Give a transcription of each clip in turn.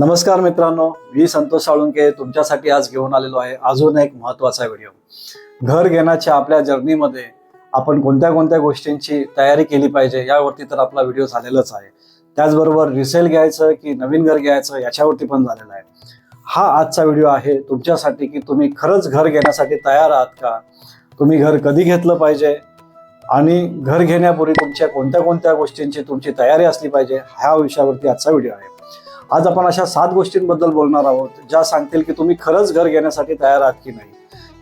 नमस्कार मित्रांनो मी संतोष साळुंके तुमच्यासाठी आज घेऊन आलेलो आहे अजून एक महत्त्वाचा व्हिडिओ. घर घेण्याच्या आपल्या जर्नीमध्ये आपण कोणत्या कोणत्या गोष्टींची तयारी केली पाहिजे यावरती तर आपला व्हिडिओ झालेलाच आहे. त्याचबरोबर रिसेल घ्यायचं की नवीन घर घ्यायचं याच्यावरती पण झालेला आहे. हा आजचा व्हिडिओ आहे तुमच्यासाठी की तुम्ही खरंच घर घेण्यासाठी तयार आहात का? तुम्ही घर कधी घेतलं पाहिजे? आणि घर घेण्यापूर्वी तुमच्या कोणत्या कोणत्या गोष्टींची तुमची तयारी असली पाहिजे? ह्या विषयावरती आजचा व्हिडिओ आहे. आज आपण अशा सात गोष्टींबद्दल बोलणार आहोत ज्या सांगतील की तुम्ही खरंच घर घेण्यासाठी तयार आहात की नाही.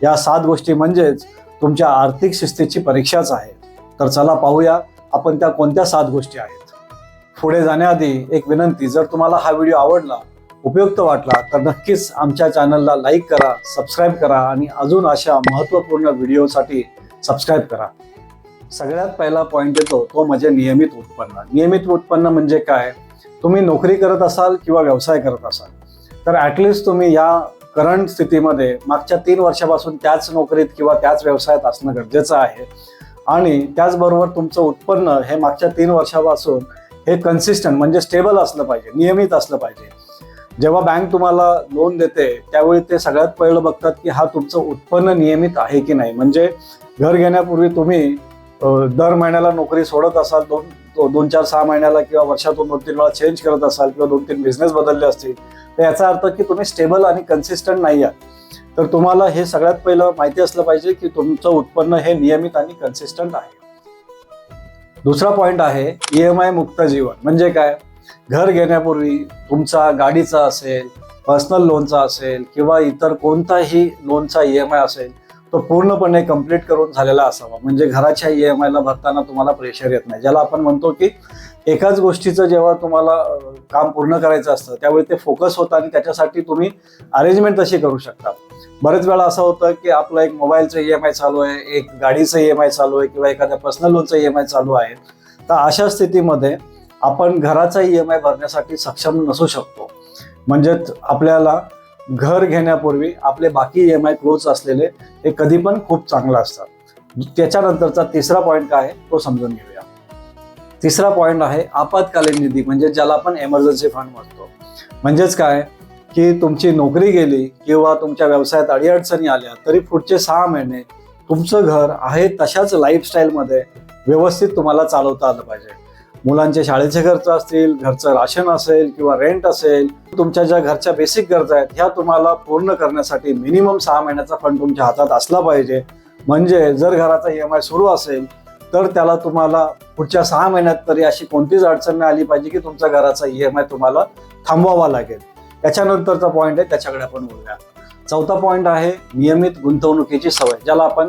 या सात गोष्टी म्हणजेच तुमच्या आर्थिक शिस्तीची परीक्षाच आहे. तर चला पाहूया आपण त्या कोणत्या सात गोष्टी आहेत. पुढे जाण्याआधी एक विनंती जर तुम्हाला हा व्हिडिओ आवडला उपयुक्त वाटला तर नक्कीच आमच्या चॅनलला लाईक करा सबस्क्राईब करा आणि अजून अशा महत्त्वपूर्ण व्हिडिओसाठी सबस्क्राईब करा. सगळ्यात पहिला पॉईंट येतो तो म्हणजे नियमित उत्पन्न. नियमित उत्पन्न म्हणजे काय? तुम्ही नोकरी करत असाल किंवा व्यवसाय करत असाल तर ॲटलिस्ट तुम्ही या करंट स्थितीमध्ये मागच्या तीन वर्षापासून त्याच नोकरीत किंवा त्याच व्यवसायात असणं गरजेचं आहे. आणि त्याचबरोबर तुमचं उत्पन्न हे मागच्या तीन वर्षापासून हे कन्सिस्टंट म्हणजे स्टेबल असलं पाहिजे नियमित असलं पाहिजे. जेव्हा बँक तुम्हाला लोन देते त्यावेळी ते सगळ्यात पहिलं बघतात की हा तुमचं उत्पन्न नियमित आहे की नाही. म्हणजे घर घेण्यापूर्वी तुम्ही दर महिन्याला नोकरी सोडत असाल दोन दोन चार सहा महिन्याला किंवा वर्षातून दोन तीन वेळा चेंज करत असाल किंवा दोन तीन बिझनेस बदलले असतील तर याचा अर्थ की तुम्ही स्टेबल आणि कन्सिस्टंट नाही आहात. तर तुम्हाला हे सगळ्यात पहिलं माहिती असलं पाहिजे की तुमचं उत्पन्न हे नियमित आणि कन्सिस्टंट आहे. दुसरा पॉईंट आहे ई एम आय मुक्त जीवन. म्हणजे काय? घर घेण्यापूर्वी तुमचा गाडीचा असेल पर्सनल लोनचा असेल किंवा इतर कोणताही लोनचा ई एम आय असेल तो पूर्णपणे कंप्लीट करून झालेला असावा. म्हणजे घराच्या ई एम आयला भरताना तुम्हाला प्रेशर येत नाही. ज्याला आपण म्हणतो की एकाच गोष्टीचं जेव्हा तुम्हाला काम पूर्ण करायचं असतं त्यावेळी ते फोकस होतं आणि त्याच्यासाठी तुम्ही अरेंजमेंट तशी करू शकता. बरेच वेळा असं होतं की आपलं एक मोबाईलचं ई एम आय चालू आहे एक गाडीचं ई एम आय चालू आहे किंवा एखाद्या पर्सनल लोनचं ई एम आय चालू आहे. तर अशा स्थितीमध्ये आपण घराचा ई एम आय भरण्यासाठी सक्षम नसू शकतो. म्हणजेच आपल्याला घर घेण्यापूर्वी आपले बाकी ई एम आय क्लोज असलेले हे कधी पण खूप चांगलं असतात. त्याच्यानंतरचा तिसरा पॉईंट काय आहे तो समजून घेऊया. तिसरा पॉईंट आहे आपत्कालीन निधी म्हणजे ज्याला आपण एमर्जन्सी फंड म्हणतो. म्हणजेच काय? की तुमची नोकरी गेली किंवा तुमच्या व्यवसायात अडीअडचणी आल्या तरी पुढचे सहा महिने तुमचं घर आहे तशाच लाईफस्टाईलमध्ये व्यवस्थित तुम्हाला चालवता आलं पाहिजे. मुलांचे शाळेचे खर्च असतील घरचं राशन असेल किंवा रेंट असेल तुमच्या ज्या घरच्या बेसिक गरजा आहेत ह्या तुम्हाला पूर्ण करण्यासाठी मिनिमम सहा महिन्याचा फंड तुमच्या हातात असला पाहिजे. म्हणजे जर घराचा ई एम आय सुरू असेल तर त्याला तुम्हाला पुढच्या सहा महिन्यात तरी अशी कोणतीच अडचण नाही आली पाहिजे की तुमचा घराचा ई एम आय तुम्हाला थांबवावा लागेल. त्याच्यानंतरचा पॉईंट आहे त्याच्याकडे आपण बोलूया चौथा पॉईंट आहे नियमित गुंतवणुकीची सवय ज्याला आपण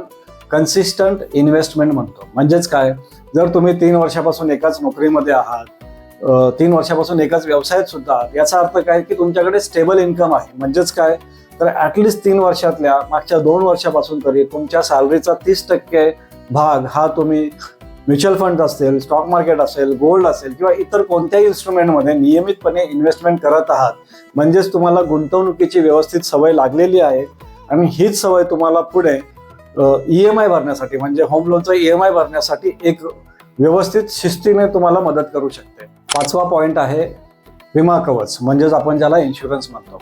कन्सिस्टंट इन्व्हेस्टमेंट म्हणतो. म्हणजेच काय? जर तुम्ही तीन वर्षापासून एकाच नोकरीमध्ये आहात तीन वर्षापासून एकाच व्यवसायात सुद्धा आहात याचा अर्थ काय? की तुमच्याकडे स्टेबल इन्कम आहे. म्हणजेच काय? तर ॲटलिस्ट तीन वर्षातल्या मागच्या दोन वर्षापासून तरी तुमच्या सॅलरीचा तीस टक्के भाग हा तुम्ही म्युच्युअल फंड असेल स्टॉक मार्केट असेल गोल्ड असेल किंवा इतर कोणत्याही इन्स्ट्रुमेंटमध्ये नियमितपणे इन्व्हेस्टमेंट करत आहात. म्हणजेच तुम्हाला गुंतवणुकीची व्यवस्थित सवय लागलेली आहे. आणि हीच सवय तुम्हाला पुढे ई एम आय भरण्यासाठी म्हणजे होम लोनचा ई एम आय भरण्यासाठी एक व्यवस्थित शिस्तीने तुम्हाला मदत करू शकते. पाचवा पॉईंट आहे विमा कवच म्हणजेच आपण ज्याला इन्शुरन्स म्हणतो.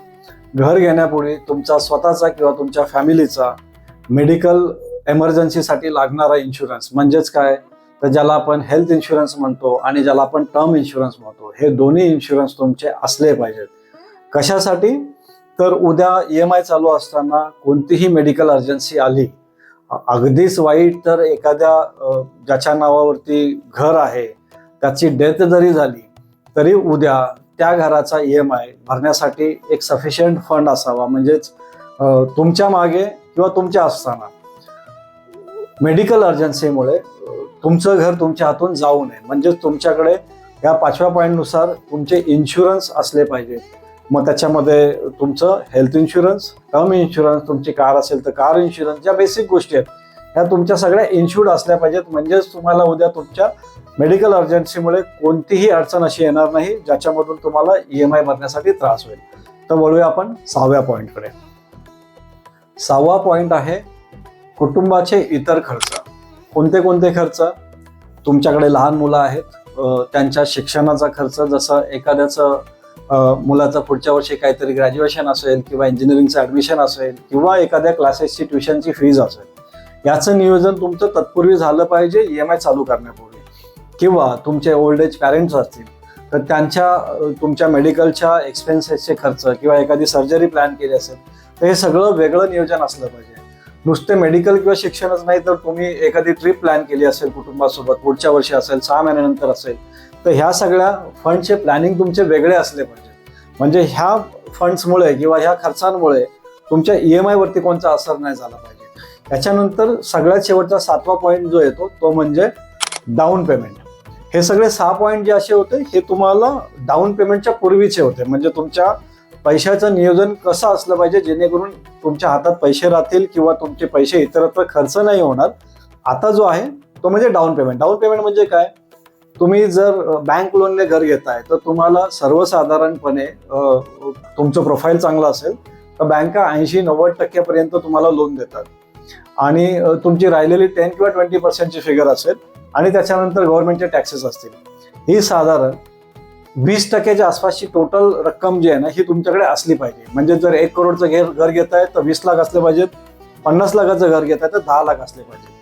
घर घेण्यापूर्वी तुमचा स्वतःचा किंवा तुमच्या फॅमिलीचा मेडिकल एमर्जन्सीसाठी लागणारा इन्शुरन्स म्हणजेच काय? तर ज्याला आपण हेल्थ इन्शुरन्स म्हणतो आणि ज्याला आपण टर्म इन्शुरन्स म्हणतो हे दोन्ही इन्शुरन्स तुमचे असले पाहिजेत. कशासाठी? तर उद्या ई एम आय चालू असताना कोणतीही मेडिकल अर्जन्सी आली अगदीच वाईट तर एखाद्या ज्याच्या नावावरती घर आहे त्याची डेथ जरी झाली तरी उद्या त्या घराचा ई एम आय भरण्यासाठी एक सफिशियंट फंड असावा. म्हणजेच तुमच्या मागे किंवा तुमच्या असताना मेडिकल अर्जन्सीमुळे तुमचं घर तुमच्या हातून जाऊ नये. म्हणजेच तुमच्याकडे या पाचव्या पॉईंटनुसार तुमचे इन्शुरन्स असले पाहिजेत. मग त्याच्यामध्ये तुमचं हेल्थ इन्शुरन्स टर्म इन्शुरन्स तुमची कार असेल तर कार इन्शुरन्स ज्या बेसिक गोष्टी आहेत ह्या तुमच्या सगळ्या इन्शुर्ड असल्या पाहिजेत. म्हणजेच तुम्हाला उद्या तुमच्या मेडिकल अर्जन्सीमुळे कोणतीही अडचण अशी येणार नाही ज्याच्यामधून तुम्हाला ई एम आय भरण्यासाठी त्रास होईल. तर वळूया आपण सहाव्या पॉईंटकडे सहावा पॉईंट आहे कुटुंबाचे इतर खर्च. कोणते कोणते खर्च? तुमच्याकडे लहान मुलं आहेत त्यांच्या शिक्षणाचा खर्च जसं एखाद्याचं मुलाचं पुढच्या वर्षी काहीतरी ग्रॅज्युएशन असेल किंवा इंजिनिअरिंगचं ॲडमिशन असेल किंवा एखाद्या क्लासेसची ट्युशनची फीज असेल याचं नियोजन तुमचं तत्पूर्वी झालं पाहिजे ई एम आय चालू करण्यापूर्वी. किंवा तुमचे ओल्ड एज पॅरेंट्स असतील तर त्यांच्या तुमच्या मेडिकलच्या एक्सपेन्सेसचे खर्च किंवा एखादी सर्जरी प्लॅन केली असेल तर हे सगळं वेगळं नियोजन असलं पाहिजे. नुसते मेडिकल किंवा शिक्षणच नाही तर तुम्ही एखादी ट्रिप प्लॅन केली असेल कुटुंबासोबत पुढच्या वर्षी असेल सहा महिन्यानंतर असेल तर ह्या सगळ्या फंडचे प्लॅनिंग तुमचे वेगळे असले पाहिजे. म्हणजे ह्या फंड्समुळे किंवा ह्या खर्चांमुळे तुमच्या ई एम आयवरती कोणता असर नाही झाला पाहिजे. त्याच्यानंतर सगळ्यात शेवटचा सातवा पॉईंट जो येतो तो म्हणजे डाऊन पेमेंट हे सगळे सहा पॉईंट जे असे होते हे तुम्हाला डाऊन पेमेंटच्या पूर्वीचे होते. म्हणजे तुमच्या पैशाचं नियोजन कसं असलं पाहिजे जेणेकरून तुमच्या हातात पैसे राहतील किंवा तुमचे पैसे इतरत्र खर्च नाही होणार. आता जो आहे तो म्हणजे डाऊन पेमेंट डाऊन पेमेंट म्हणजे काय? तुम्ही जर बँक लोनने घर घेताय तर तुम्हाला सर्वसाधारणपणे तुमचं प्रोफाईल चांगलं असेल तर बँका ऐंशी नव्वद टक्क्यापर्यंत तुम्हाला लोन देतात. आणि तुमची राहिलेली टेन किंवा ट्वेंटी पर्सेंटची फिगर असेल आणि त्याच्यानंतर गव्हर्नमेंटचे टॅक्सेस असतील. ही साधारण वीस टक्क्याच्या आसपासची टोटल रक्कम जी आहे ना ही तुमच्याकडे असली पाहिजे. म्हणजे जर एक करोडचं घर घर आहे तर वीस लाख असले पाहिजेत. पन्नास लाखाचं घर घेताय तर दहा लाख असले पाहिजे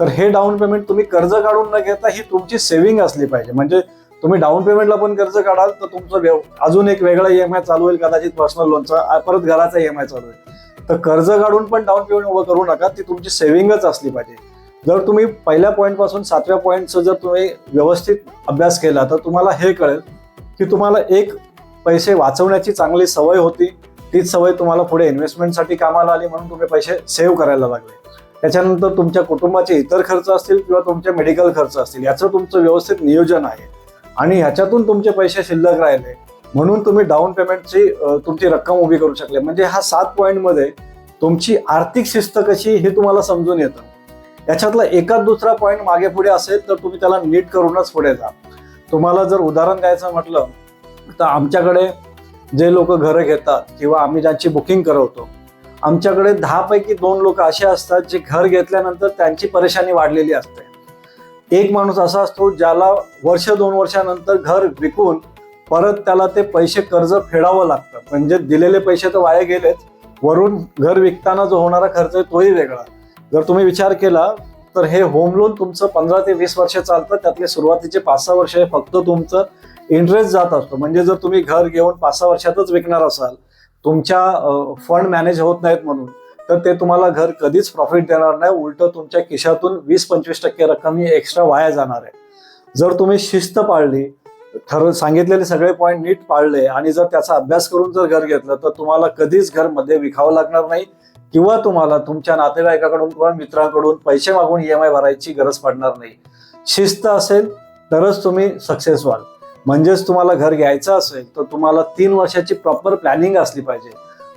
तर हे डाऊन पेमेंट तुम्ही कर्ज काढून न घेता ही तुमची सेव्हिंग असली पाहिजे. म्हणजे तुम्ही डाऊन पेमेंटला पण कर्ज काढाल तर तुमचं व्यव अजून एक वेगळा ई एम आय चालू होईल कदाचित पर्सनल लोनचा परत घराचा ई एम आय चालू होईल. तर कर्ज काढून पण डाऊन पेमेंट उभं करू नका ती तुमची सेव्हिंगच असली पाहिजे. जर तुम्ही पहिल्या पॉईंटपासून सातव्या पॉईंटचं जर तुम्ही व्यवस्थित अभ्यास केला तर तुम्हाला हे कळेल की तुम्हाला एक पैसे वाचवण्याची चांगली सवय होती. तीच सवय तुम्हाला पुढे इन्व्हेस्टमेंटसाठी कामाला आली म्हणून तुम्ही पैसे सेव्ह करायला लागले. त्याच्यानंतर तुमच्या कुटुंबाचे इतर खर्च असतील किंवा तुमचे मेडिकल खर्च असतील याचं तुमचं व्यवस्थित नियोजन आहे. आणि ह्याच्यातून तुमचे पैसे शिल्लक राहिले. म्हणून तुम्ही डाऊन पेमेंटची तुमची रक्कम उभी करू शकले. म्हणजे हा सात पॉईंटमध्ये तुमची आर्थिक शिस्त कशी हे तुम्हाला समजून येतं. याच्यातला एकाच दुसरा पॉईंट मागे पुढे असेल तर तुम्ही त्याला नीट करूनच पुढे जा. तुम्हाला जर उदाहरण द्यायचं म्हटलं तर आमच्याकडे जे लोक घरं घेतात किंवा आम्ही ज्यांची बुकिंग करवतो आमच्याकडे दहापैकी दोन लोक असे असतात जे घर घेतल्यानंतर त्यांची परेशानी वाढलेली असते. एक माणूस असा असतो ज्याला वर्ष दोन वर्षानंतर घर विकून परत त्याला ते पैसे कर्ज फेडावं लागतं. म्हणजे दिलेले पैसे तर वाया गेलेच. वरून घर विकताना जो होणारा खर्च आहे तोही वेगळा. जर तुम्ही विचार केला तर हे होम लोन तुमचं पंधरा ते वीस वर्ष चालतं. त्यातले सुरुवातीचे पाच सहा वर्ष हे फक्त तुमचं इंटरेस्ट जात असतो. म्हणजे जर तुम्ही घर घेऊन पाच सहा वर्षातच विकणार असाल तुमच्या फंड मॅनेज होत नाहीत म्हणून तर ते तुम्हाला घर कधीच प्रॉफिट देणार नाही. उलट तुमच्या खिशातून वीस पंचवीस टक्के रक्कम ही एक्स्ट्रा वाया जाणार आहे. जर तुम्ही शिस्त पाळली ठर सांगितलेले सगळे पॉईंट नीट पाळले आणि जर त्याचा अभ्यास करून जर घर घेतलं तर तुम्हाला कधीच घरमध्ये विकावं लागणार नाही किंवा तुम्हाला तुमच्या नातेवाईकाकडून किंवा मित्रांकडून पैसे मागून ई एम आय भरायची गरज पडणार नाही. शिस्त असेल तरच तुम्ही सक्सेस व्हाल. म्हणजेच तुम्हाला घर घ्यायचं असेल तर तुम्हाला तीन वर्षाची प्रॉपर प्लॅनिंग असली पाहिजे.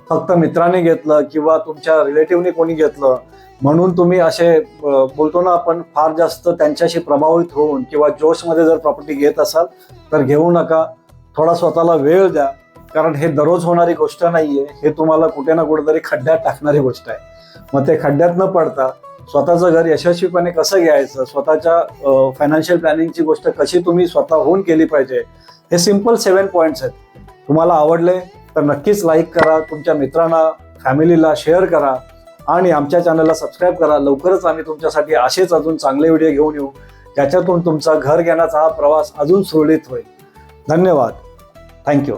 फक्त मित्राने घेतलं किंवा तुमच्या रिलेटिव्हने कोणी घेतलं म्हणून तुम्ही असे बोलतो ना आपण फार जास्त त्यांच्याशी प्रभावित होऊन किंवा जोशमध्ये जर प्रॉपर्टी घेत असाल तर घेऊ नका. थोडा स्वतःला वेळ द्या. कारण हे दररोज होणारी गोष्ट नाहीये. हे तुम्हाला कुठे ना कुठेतरी खड्ड्यात टाकणारी गोष्ट आहे. मग ते खड्ड्यात न पडता स्वतःचं घर यशस्वीपणे कसं घ्यायचं स्वतःच्या फायनान्शियल प्लॅनिंगची गोष्ट कशी तुम्ही स्वतःहून केली पाहिजे हे सिंपल सेवन पॉईंट्स आहेत. तुम्हाला आवडले तर नक्कीच लाईक करा तुमच्या मित्रांना फॅमिलीला शेअर करा आणि आमच्या चॅनलला सबस्क्राईब करा. लवकरच आम्ही तुमच्यासाठी असेच अजून चांगले व्हिडिओ घेऊन येऊ. ज्याच्यातून तुमचा घर घेण्याचा हा प्रवास अजून सुरळीत होईल. धन्यवाद. थँक्यू